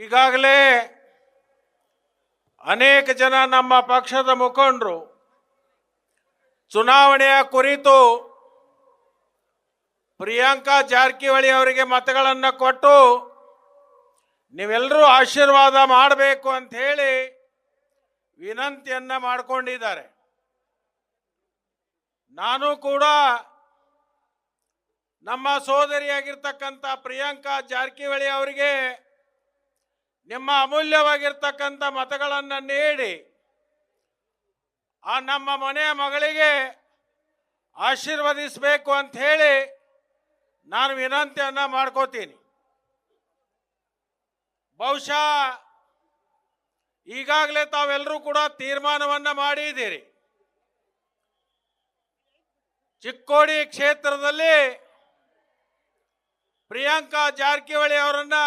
ಈಗಾಗಲೇ ಅನೇಕ ಜನ ನಮ್ಮ ಪಕ್ಷದ ಮುಖಂಡರು ಚುನಾವಣೆಯ ಕುರಿತು ಪ್ರಿಯಾಂಕಾ ಜಾರಕಿಹೊಳಿ ಅವರಿಗೆ ಮತಗಳನ್ನು ಕೊಟ್ಟು ನೀವೆಲ್ಲರೂ ಆಶೀರ್ವಾದ ಮಾಡಬೇಕು ಅಂತ ಹೇಳಿ ವಿನಂತಿಯನ್ನು ಮಾಡಿಕೊಂಡಿದ್ದಾರೆ. ನಾನು ಕೂಡ ನಮ್ಮ ಸೋದರಿಯಾಗಿರ್ತಕ್ಕಂಥ ಪ್ರಿಯಾಂಕಾ ಜಾರಕಿಹೊಳಿ ಅವರಿಗೆ ನಿಮ್ಮ ಅಮೂಲ್ಯವಾಗಿರ್ತಕ್ಕಂಥ ಮತಗಳನ್ನು ನೀಡಿ, ಆ ನಮ್ಮ ಮನೆಯ ಮಗಳಿಗೆ ಆಶೀರ್ವದಿಸಬೇಕು ಅಂತ ಹೇಳಿ ನಾನು ವಿನಂತಿಯನ್ನು ಮಾಡ್ಕೋತೀನಿ. ಬಹುಶಃ ಈಗಾಗಲೇ ತಾವೆಲ್ಲರೂ ಕೂಡ ತೀರ್ಮಾನವನ್ನು ಮಾಡಿದ್ದೀರಿ. ಚಿಕ್ಕೋಡಿ ಕ್ಷೇತ್ರದಲ್ಲಿ ಪ್ರಿಯಾಂಕಾ ಜಾರಕಿಹೊಳಿ ಅವರನ್ನ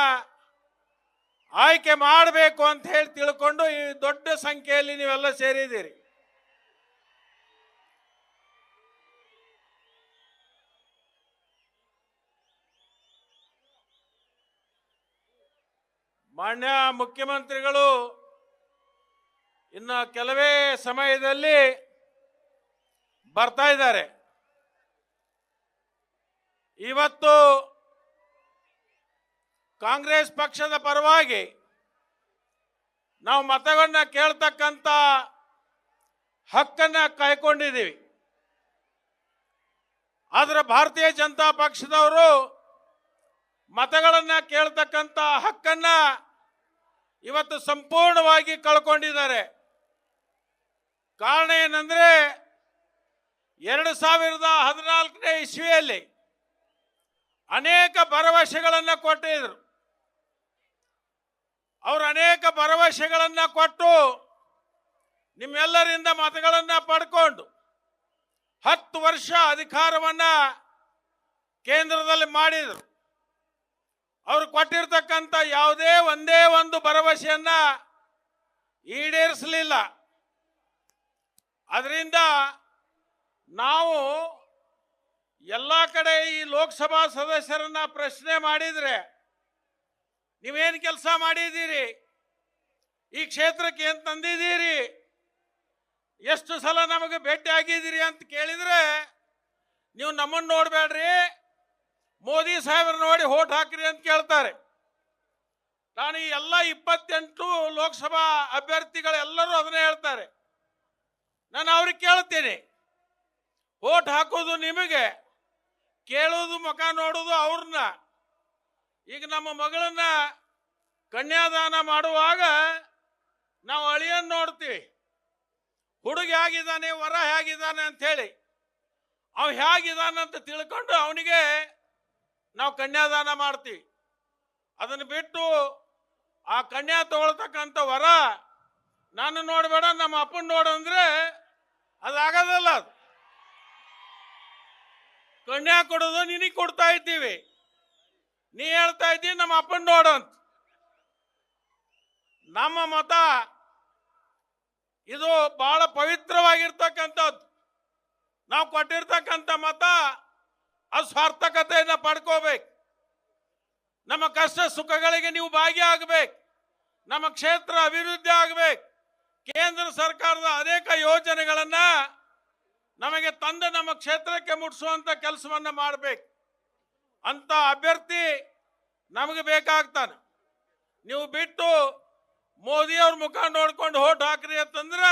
ಆಯ್ಕೆ ಮಾಡಬೇಕು ಅಂತ ಹೇಳಿ ತಿಳ್ಕೊಂಡು ಈ ದೊಡ್ಡ ಸಂಖ್ಯೆಯಲ್ಲಿ ನೀವೆಲ್ಲ ಸೇರಿದ್ದೀರಿ. ಮಾನ್ಯ ಮುಖ್ಯಮಂತ್ರಿಗಳು, ಇನ್ನು ಕೆಲವೇ ಸಮಯದಲ್ಲಿ ಬರ್ತಾ ಇದ್ದಾರೆ. ಇವತ್ತು ಕಾಂಗ್ರೆಸ್ ಪಕ್ಷದ ಪರವಾಗಿ ನಾವು ಮತಗಳನ್ನ ಕೇಳ್ತಕ್ಕಂಥ ಹಕ್ಕನ್ನ ಕಾಯ್ಕೊಂಡಿದ್ದೀವಿ ಆದರೆ ಭಾರತೀಯ ಜನತಾ ಪಕ್ಷದವರು ಮತಗಳನ್ನು ಕೇಳ್ತಕ್ಕಂಥ ಹಕ್ಕನ್ನ ಇವತ್ತು ಸಂಪೂರ್ಣವಾಗಿ ಕಳ್ಕೊಂಡಿದ್ದಾರೆ. ಕಾರಣ ಏನಂದ್ರೆ ಎರಡು ಸಾವಿರದ ಹದಿನಾಲ್ಕನೇ ಇಸ್ವಿಯಲ್ಲಿ ಅನೇಕ ಭರವಸೆಗಳನ್ನು ಕೊಟ್ಟಿದ್ರು. ಅವರು ಅನೇಕ ಭರವಸೆಗಳನ್ನ ಕೊಟ್ಟು ನಿಮ್ಮೆಲ್ಲರಿಂದ ಮತಗಳನ್ನ ಪಡ್ಕೊಂಡು ಹತ್ತು ವರ್ಷ ಅಧಿಕಾರವನ್ನ ಕೇಂದ್ರದಲ್ಲಿ ಮಾಡಿದರು. ಅವರು ಕೊಟ್ಟಿರ್ತಕ್ಕಂಥ ಯಾವುದೇ ಒಂದೇ ಒಂದು ಭರವಸೆಯನ್ನ ಈಡೇರಿಸಲಿಲ್ಲ. ಅದರಿಂದ ನಾವು ಎಲ್ಲ ಕಡೆ ಈ ಲೋಕಸಭಾ ಸದಸ್ಯರನ್ನ ಪ್ರಶ್ನೆ ಮಾಡಿದ್ರೆ ನೀವೇನು ಕೆಲಸ ಮಾಡಿದ್ದೀರಿ? ಈ ಕ್ಷೇತ್ರಕ್ಕೆ ಏನು ತಂದಿದ್ದೀರಿ? ಎಷ್ಟು ಸಲ ನಮಗೆ ಭೇಟಿ ಆಗಿದ್ದೀರಿ ಅಂತ ಕೇಳಿದ್ರೆ ನೀವು ನಮ್ಮನ್ನು ನೋಡಬೇಡ್ರಿ. ಮೋದಿ ಸಾಹೇಬ್ರ ನೋಡಿ ಹೋಟ್ ಹಾಕ್ರಿ ಅಂತ ಕೇಳ್ತಾರೆ. ನಾನು ಈ ಎಲ್ಲ ಇಪ್ಪತ್ತೆಂಟು ಲೋಕಸಭಾ ಅಭ್ಯರ್ಥಿಗಳೆಲ್ಲರೂ ಅದನ್ನೇ ಹೇಳ್ತಾರೆ. ನಾನು ಅವ್ರಿಗೆ ಕೇಳ್ತೀನಿ. ಓಟ್ ಹಾಕೋದು ನಿಮಗೆ, ಕೇಳೋದು ಮುಖ ನೋಡೋದು ಅವ್ರನ್ನ. ಈಗ ನಮ್ಮ ಮಗಳನ್ನ ಕನ್ಯಾದಾನ ಮಾಡುವಾಗ ನಾವು ಅಳಿಯನ್ನು ನೋಡ್ತೀವಿ. ಹುಡುಗ ಹೇಗಿದ್ದಾನೆ ವರ ಹೇಗಿದ್ದಾನೆ ಹೇಳಿ. ಅವ ಹೇಗಿದ್ದಾನೆ ಅಂತ ತಿಳ್ಕೊಂಡು ಅವನಿಗೆ ನಾವು ಕನ್ಯಾದಾನ ಮಾಡ್ತೀವಿ. ಅದನ್ನು ಬಿಟ್ಟು ಆ ಕನ್ಯಾ ತಗೊಳ್ತಕ್ಕಂಥ ವರ ನಾನು ನೋಡಬೇಡ, ನಮ್ಮ ಅಪ್ಪನ ನೋಡು ಅಂದ್ರೆ ಅದಾಗೋದಲ್ಲ ಅದು. ಕನ್ಯಾ ಕೊಡೋದು ನಿನಗೆ ಕೊಡ್ತಾ ಇದ್ದೀವಿ. ನೀ ಹೇಳ್ತಾ ಇದ್ದೀನಿ ನಮ್ಮ ಅಪ್ಪನ ನೋಡಂತ ನಮ್ಮ ಮತ ಇದು ಬಹಳ ಪವಿತ್ರವಾಗಿರ್ತಕ್ಕಂಥದ್ದು. ನಾವು ಕೊಟ್ಟಿರ್ತಕ್ಕಂಥ ಮತ ಅದು ಸ್ವಾರ್ಥಕತೆಯನ್ನು ಪಡ್ಕೋಬೇಕು. ನಮ್ಮ ಕಷ್ಟ ಸುಖಗಳಿಗೆ ನೀವು ಭಾಗಿಯಾಗಬೇಕು. ನಮ್ಮ ಕ್ಷೇತ್ರ ಅಭಿವೃದ್ಧಿ ಆಗಬೇಕು. ಕೇಂದ್ರ ಸರ್ಕಾರದ ಅನೇಕ ಯೋಜನೆಗಳನ್ನ ನಮಗೆ ತಂದು ನಮ್ಮ ಕ್ಷೇತ್ರಕ್ಕೆ ಮುಟ್ಟಿಸುವಂಥ ಕೆಲಸವನ್ನು ಮಾಡಬೇಕು. ಅಂತ ಅಭ್ಯರ್ಥಿ ನಮಗೆ ಬೇಕಾಗ್ತಾನೆ. ನೀವು ಬಿಟ್ಟು ಮೋದಿ ಅವ್ರ ಮುಖ ನೋಡ್ಕೊಂಡು ಓಟ್ ಹಾಕ್ರಿ ಅಂತಂದ್ರೆ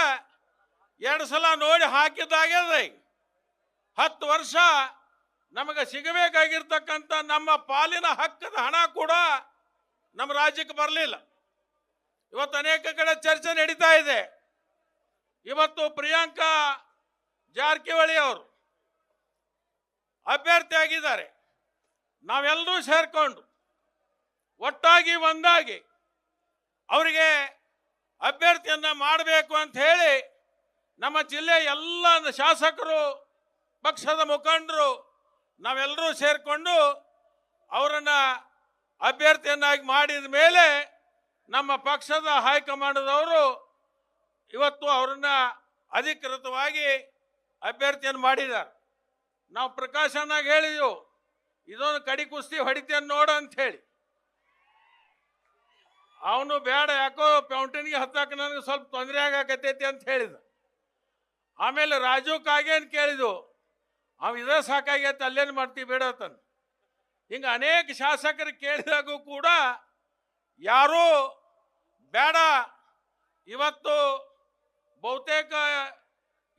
ಎರಡು ಸಲ ನೋಡಿ ಹಾಕಿದ್ದಾಗ್ಯದ. ಹತ್ತು ವರ್ಷ ನಮಗೆ ಸಿಗಬೇಕಾಗಿರ್ತಕ್ಕಂಥ ನಮ್ಮ ಪಾಲಿನ ಹಕ್ಕದ ಹಣ ಕೂಡ ನಮ್ಮ ರಾಜ್ಯಕ್ಕೆ ಬರಲಿಲ್ಲ. ಇವತ್ತು ಅನೇಕ ಕಡೆ ಚರ್ಚೆ ನಡೀತಾ ಇದೆ. ಇವತ್ತು ಪ್ರಿಯಾಂಕಾ ಜಾರಕಿಹೊಳಿ ಅವರು ಅಭ್ಯರ್ಥಿ ಆಗಿದ್ದಾರೆ ನಾವೆಲ್ಲರೂ ಸೇರ್ಕೊಂಡು ಒಟ್ಟಾಗಿ ಒಂದಾಗಿ ಅವರಿಗೆ ಅಭ್ಯರ್ಥಿಯನ್ನ ಮಾಡಬೇಕು ಅಂತ ಹೇಳಿ ನಮ್ಮ ಜಿಲ್ಲೆ ಎಲ್ಲ ಶಾಸಕರು, ಪಕ್ಷದ ಮುಖಂಡರು ನಾವೆಲ್ಲರೂ ಸೇರಿಕೊಂಡು ಅವರನ್ನು ಅಭ್ಯರ್ಥಿಯನ್ನಾಗಿ ಮಾಡಿದ ಮೇಲೆ ನಮ್ಮ ಪಕ್ಷದ ಹೈಕಮಾಂಡದವರು ಇವತ್ತು ಅವರನ್ನ ಅಧಿಕೃತವಾಗಿ ಅಭ್ಯರ್ಥಿಯನ್ನು ಮಾಡಿದ್ದಾರೆ. ನಾವು ಪ್ರಕಾಶನಾಗಿ ಹೇಳಿದೆವು ಇದೊಂದು ಕಡಿ ಕುಸ್ತಿ ಹೊಡಿತೇನೆ ನೋಡು ಅಂತ ಹೇಳಿ. ಅವನು ಬೇಡ, ಯಾಕೋ ಪೌಂಟನ್ಗೆ ಹತ್ತಾಕ ನನಗೆ ಸ್ವಲ್ಪ ತೊಂದರೆ ಆಗಾಕತೈತಿ ಅಂತ ಹೇಳಿದ. ಆಮೇಲೆ ರಾಜು ಕಾಗೇನು ಕೇಳಿದು, ಅವ ಇದ ಸಾಕಾಗೈತೆ, ಅಲ್ಲೇನು ಮಾಡ್ತೀವಿ ಬೇಡ ಹಿಂಗೆ ಅನೇಕ ಶಾಸಕರು ಕೇಳಿದಾಗೂ ಕೂಡ ಯಾರೂ ಬೇಡ, ಇವತ್ತು ಬಹುತೇಕ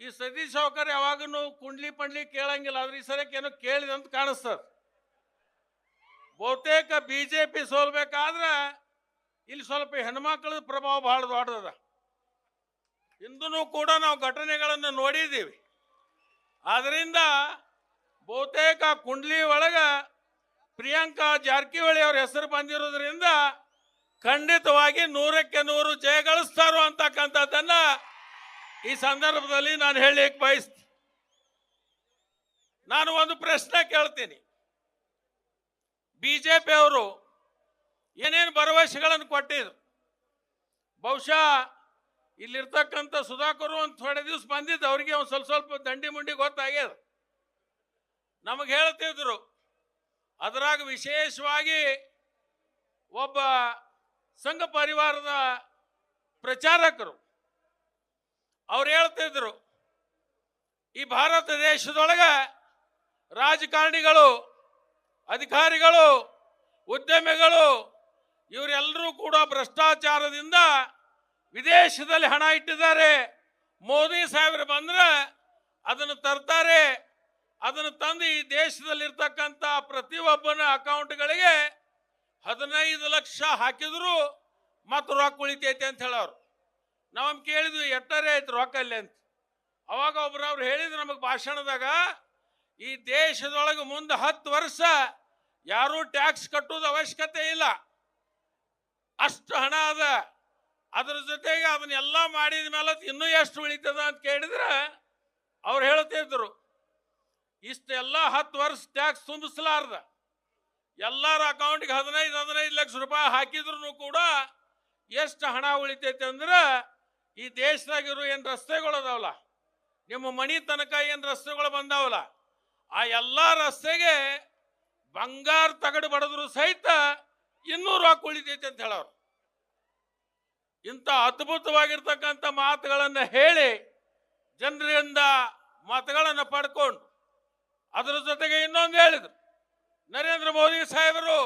ಈ ಸತೀಶ್ ಸಾವ್ಕರ್ ಯಾವಾಗೂ ಕುಂಡ್ಲಿ ಪಂಡ್ಲಿ ಕೇಳಂಗಿಲ್ಲ, ಆದ್ರೆ ಈ ಸರಕ್ಕೆ ಏನೋ ಕೇಳಿದಂತ ಕಾಣಿಸ್ತದೆ ಬಹುತೇಕ ಬಿ ಜೆ ಪಿ ಸೋಲ್ಬೇಕಾದ್ರೆ ಇಲ್ಲಿ ಸ್ವಲ್ಪ ಹೆಣ್ಮಕ್ಳದ ಪ್ರಭಾವ ಬಹಳ ದೊಡ್ಡದ ಇಂದೂ ಕೂಡ ನಾವು ಘಟನೆಗಳನ್ನು ನೋಡಿದ್ದೀವಿ. ಆದ್ರಿಂದ ಬಹುತೇಕ ಕುಂಡ್ಲಿ ಒಳಗ ಪ್ರಿಯಾಂಕಾ ಜಾರಕಿಹೊಳಿ ಅವ್ರ ಹೆಸರು ಬಂದಿರೋದ್ರಿಂದ ಖಂಡಿತವಾಗಿ ನೂರಕ್ಕೆ ನೂರು ಜಯಗಳಿಸ್ತಾರೋ ಅಂತಕ್ಕಂಥದ್ದನ್ನ ಈ ಸಂದರ್ಭದಲ್ಲಿ ನಾನು ಹೇಳಲಿಕ್ಕೆ ಬಯಸ್ತೀನಿ. ನಾನು ಒಂದು ಪ್ರಶ್ನೆ ಕೇಳ್ತೀನಿ. ಬಿಜೆಪಿ ಅವರು ಏನೇನು ಭರವಸೆಗಳನ್ನು ಕೊಟ್ಟಿದ್ರು. ಬಹುಶಃ ಇಲ್ಲಿರ್ತಕ್ಕಂಥ ಸುಧಾಕರು ಒಂದು ಥೋಡೆ ದಿವಸ ಬಂದಿದ್ದು, ಅವ್ರಿಗೆ ಒಂದು ಸ್ವಲ್ಪ ಸ್ವಲ್ಪ ದಂಡಿ ಮುಂಡಿ ಗೊತ್ತಾಗ್ಯದ. ನಮಗೆ ಹೇಳ್ತಿದ್ರು, ಅದರಾಗ ವಿಶೇಷವಾಗಿ ಒಬ್ಬ ಸಂಘ ಪರಿವಾರದ ಪ್ರಚಾರಕರು, ಅವ್ರು ಹೇಳ್ತಿದ್ರು, ಈ ಭಾರತ ದೇಶದೊಳಗೆ ರಾಜಕಾರಣಿಗಳು ಅಧಿಕಾರಿಗಳು, ಉದ್ಯಮಿಗಳು, ಇವರೆಲ್ಲರೂ ಕೂಡ ಭ್ರಷ್ಟಾಚಾರದಿಂದ ವಿದೇಶದಲ್ಲಿ ಹಣ ಇಟ್ಟಿದ್ದಾರೆ. ಮೋದಿ ಸಾಹೇಬರು ಬಂದ್ರೆ ಅದನ್ನು ತರ್ತಾರೆ. ಅದನ್ನು ತಂದು ಈ ದೇಶದಲ್ಲಿರ್ತಕ್ಕಂಥ ಪ್ರತಿಯೊಬ್ಬನ ಅಕೌಂಟ್ಗಳಿಗೆ ಹದಿನೈದು ಲಕ್ಷ ಹಾಕಿದ್ರು ಮತ್ತು ರೊಕ್ಕ ಉಳಿತೈತೆ ಅಂತ ಹೇಳೋರು. ನಾವು ಕೇಳಿದ್ವಿ ಎಟ್ಟರೆ ಆಯ್ತು ರೊಕ್ಕ ಅಲ್ಲಿ? ಅಂತ. ಅವಾಗ ಒಬ್ರು ಅವ್ರು ಹೇಳಿದ್ರು, ನಮಗೆ ಭಾಷಣದಾಗ ಈ ದೇಶದೊಳಗೆ ಮುಂದೆ ಹತ್ತು ವರ್ಷ ಯಾರೂ ಟ್ಯಾಕ್ಸ್ ಕಟ್ಟೋದು ಅವಶ್ಯಕತೆ ಇಲ್ಲ. ಅಷ್ಟು ಹಣ ಅದ. ಅದ್ರ ಜೊತೆಗೆ ಅದನ್ನೆಲ್ಲ ಮಾಡಿದ ಮೇಲೆ ಇನ್ನೂ ಎಷ್ಟು ಉಳಿತದ ಅಂತ ಕೇಳಿದ್ರೆ ಅವ್ರು ಹೇಳ್ತಿದ್ರು ಇಷ್ಟೆಲ್ಲ ಹತ್ತು ವರ್ಷ ಟ್ಯಾಕ್ಸ್ ತುಂಬಿಸಲಾರ್ದ. ಎಲ್ಲರ ಅಕೌಂಟ್ಗೆ ಹದಿನೈದು ಹದಿನೈದು ಲಕ್ಷ ರೂಪಾಯಿ ಹಾಕಿದ್ರು ಕೂಡ ಎಷ್ಟು ಹಣ ಉಳಿತೈತೆ ಅಂದ್ರೆ ಈ ದೇಶದಾಗಿರೋ ಏನು ರಸ್ತೆಗಳು ಅದಾವಲ್ಲ, ನಿಮ್ಮ ಮನಿ ತನಕ ಏನು ರಸ್ತೆಗಳು ಬಂದಾವಲ್ಲ ಆ ಎಲ್ಲ ರಸ್ತೆಗೆ ಬಂಗಾರ ತಗಡು ಬಡದ್ರು ಸಹಿತ ಇನ್ನೂರು ರೊಕ್ಕ ಉಳಿತೈತೆ ಅಂತ ಹೇಳೋರು. ಇಂಥ ಅದ್ಭುತವಾಗಿರ್ತಕ್ಕಂಥ ಮಾತುಗಳನ್ನು ಹೇಳಿ ಜನರಿಂದ ಮತಗಳನ್ನು ಪಡ್ಕೊಂಡು ಅದರ ಜೊತೆಗೆ ಇನ್ನೊಂದು ಹೇಳಿದ್ರು. ನರೇಂದ್ರ ಮೋದಿ ಸಾಹೇಬರು,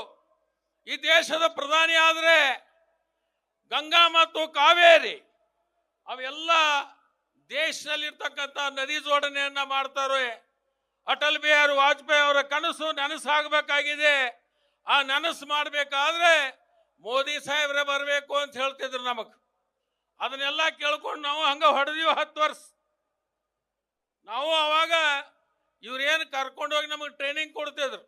ಈ ದೇಶದ ಪ್ರಧಾನಿ ಆದರೆ ಗಂಗಾ ಮತ್ತು ಕಾವೇರಿ ಅವೆಲ್ಲ ದೇಶದಲ್ಲಿರ್ತಕ್ಕಂಥ ನದಿ ಜೋಡಣೆಯನ್ನು ಮಾಡ್ತಾರೆ ಅಟಲ್ ಬಿಹಾರಿ ವಾಜಪೇಯಿ ಅವರ ಕನಸು ನನಸಾಗಬೇಕಾಗಿದೆ. ಆ ನನಸು ಮಾಡಬೇಕಾದ್ರೆ ಮೋದಿ ಸಾಹೇಬ್ರೆ ಬರಬೇಕು ಅಂತ ಹೇಳ್ತಿದ್ರು ನಮಗೆ. ಅದನ್ನೆಲ್ಲ ಕೇಳ್ಕೊಂಡು ನಾವು ಹಂಗ ಹೊಡೆದೀವಿ ಹತ್ತು ವರ್ಷ. ನಾವು ಅವಾಗ ಇವ್ರೇನು ಕರ್ಕೊಂಡೋಗಿ ನಮಗೆ ಟ್ರೈನಿಂಗ್ ಕೊಡ್ತಿದ್ರು.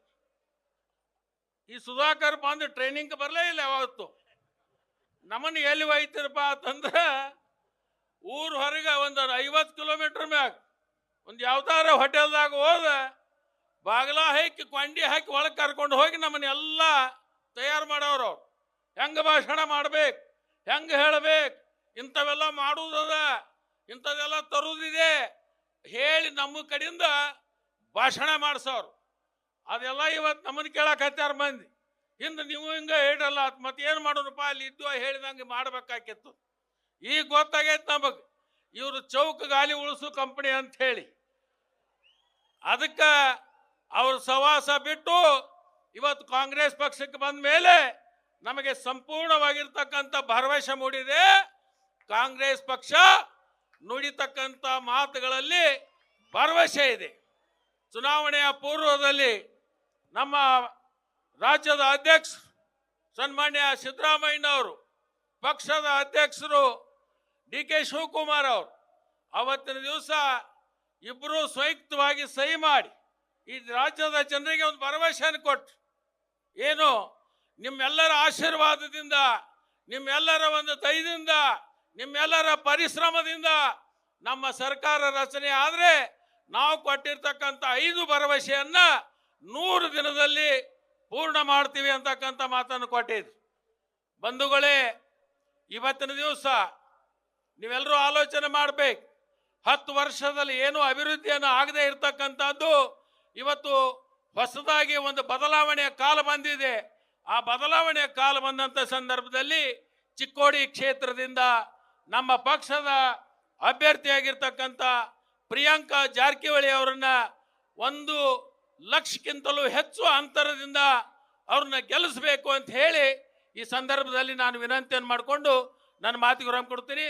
ಈ ಸುಧಾಕರ್ ಬಂದು ಟ್ರೈನಿಂಗ್ ಬರಲೇ ಇಲ್ಲ ಯಾವತ್ತು. ನಮ್ಮನ್ನು ಎಲ್ಲಿ ಒಯ್ತಿರಪ್ಪ ಅಂತಂದ್ರೆ ಊರ್ ಹೊರಗೆ ಒಂದು ಐವತ್ತು ಕಿಲೋಮೀಟರ್ ಮ್ಯಾಗ. ಒಂದು ಯಾವ್ದಾರ ಹೋಟೆಲ್ದಾಗ ಹೋದ, ಬಾಗಿಲ ಹಾಕಿ ಕೊಂಡಿ ಹಾಕಿ ಒಳಗೆ ಕರ್ಕೊಂಡು ಹೋಗಿ ನಮ್ಮನ್ನೆಲ್ಲ ತಯಾರು ಮಾಡೋರು ಹೆಂಗೆ ಭಾಷಣ ಮಾಡ್ಬೇಕು, ಹೆಂಗೆ ಹೇಳ್ಬೇಕು, ಇಂಥವೆಲ್ಲ ಮಾಡುವುದದ ಇಂಥದೆಲ್ಲ ತರುವುದಿದೆ ಹೇಳಿ ನಮ್ಮ ಕಡೆಯಿಂದ ಭಾಷಣ ಮಾಡಿಸೋರು ಅದೆಲ್ಲ ಇವತ್ತು ನಮ್ಮನ್ನು ಕೇಳಕತ್ತಾರ ಮಂದಿ. ಹಿಂದೆ ನೀವು ಹಿಂಗೆ ಹೇಳಲ್ಲ ಮತ್ತೆ ಏನು ಮಾಡೋರಪ್ಪ ಅಲ್ಲಿ ಇದ್ದು ಹೇಳಿದಂಗೆ ಮಾಡ್ಬೇಕಾಕಿತ್ತು. ಈಗ ಗೊತ್ತಾಗೈತೆ ನಮಗೆ, ಇವರು ಚೌಕ ಗಾಲಿ ಉಳಿಸು ಕಂಪನಿ ಅಂತ ಹೇಳಿ. ಅದಕ್ಕೆ ಅವ್ರ ಸವಾಸ ಬಿಟ್ಟು ಇವತ್ತು ಕಾಂಗ್ರೆಸ್ ಪಕ್ಷಕ್ಕೆ ಬಂದ ಮೇಲೆ ನಮಗೆ ಸಂಪೂರ್ಣವಾಗಿರ್ತಕ್ಕಂಥ ಭರವಸೆ ಮೂಡಿದೆ. ಕಾಂಗ್ರೆಸ್ ಪಕ್ಷ ನುಡಿತಕ್ಕಂಥ ಮಾತುಗಳಲ್ಲಿ ಭರವಸೆ ಇದೆ. ಚುನಾವಣೆಯ ಪೂರ್ವದಲ್ಲಿ ನಮ್ಮ ರಾಜ್ಯದ ಅಧ್ಯಕ್ಷ ಸನ್ಮಾನ್ಯ ಸಿದ್ದರಾಮಯ್ಯನವರು, ಪಕ್ಷದ ಅಧ್ಯಕ್ಷರು ಡಿ ಕೆ ಶಿವಕುಮಾರ್ ಅವರು ಅವತ್ತಿನ ದಿವಸ ಇಬ್ಬರು ಸ್ವಯುಕ್ತವಾಗಿ ಸಹಿ ಮಾಡಿ ಈ ರಾಜ್ಯದ ಜನರಿಗೆ ಒಂದು ಭರವಸೆಯನ್ನು ಕೊಟ್ಟು ಏನು? ನಿಮ್ಮೆಲ್ಲರ ಆಶೀರ್ವಾದದಿಂದ, ನಿಮ್ಮೆಲ್ಲರ ಒಂದು ದಯದಿಂದ, ನಿಮ್ಮೆಲ್ಲರ ಪರಿಶ್ರಮದಿಂದ ನಮ್ಮ ಸರ್ಕಾರ ರಚನೆ ಆದರೆ ನಾವು ಕೊಟ್ಟಿರ್ತಕ್ಕಂಥ ಐದು ಭರವಸೆಯನ್ನು ನೂರು ದಿನದಲ್ಲಿ ಪೂರ್ಣ ಮಾಡ್ತೀವಿ ಅಂತಕ್ಕಂಥ ಮಾತನ್ನು ಕೊಟ್ಟಿದ್ರು. ಬಂಧುಗಳೇ, ಇವತ್ತಿನ ದಿವಸ ನೀವೆಲ್ಲರೂ ಆಲೋಚನೆ ಮಾಡಬೇಕು. ಹತ್ತು ವರ್ಷದಲ್ಲಿ ಏನು ಅಭಿವೃದ್ಧಿಯನ್ನು ಆಗದೆ ಇರತಕ್ಕಂಥದ್ದು ಇವತ್ತು ಹೊಸದಾಗಿ ಒಂದು ಬದಲಾವಣೆಯ ಕಾಲ ಬಂದಿದೆ. ಆ ಬದಲಾವಣೆಯ ಕಾಲ ಬಂದಂಥ ಸಂದರ್ಭದಲ್ಲಿ ಚಿಕ್ಕೋಡಿ ಕ್ಷೇತ್ರದಿಂದ ನಮ್ಮ ಪಕ್ಷದ ಅಭ್ಯರ್ಥಿಯಾಗಿರ್ತಕ್ಕಂಥ ಪ್ರಿಯಾಂಕಾ ಜಾರಕಿಹೊಳಿ ಅವರನ್ನ ಒಂದು ಲಕ್ಷಕ್ಕಿಂತಲೂ ಹೆಚ್ಚು ಅಂತರದಿಂದ ಅವ್ರನ್ನ ಗೆಲ್ಲಿಸಬೇಕು ಅಂತ ಹೇಳಿ ಈ ಸಂದರ್ಭದಲ್ಲಿ ನಾನು ವಿನಂತಿಯನ್ನು ಮಾಡಿಕೊಂಡು ನನ್ನ ಮಾತಿಗೆ ವಿರಾಮ ಕೊಡ್ತೀನಿ.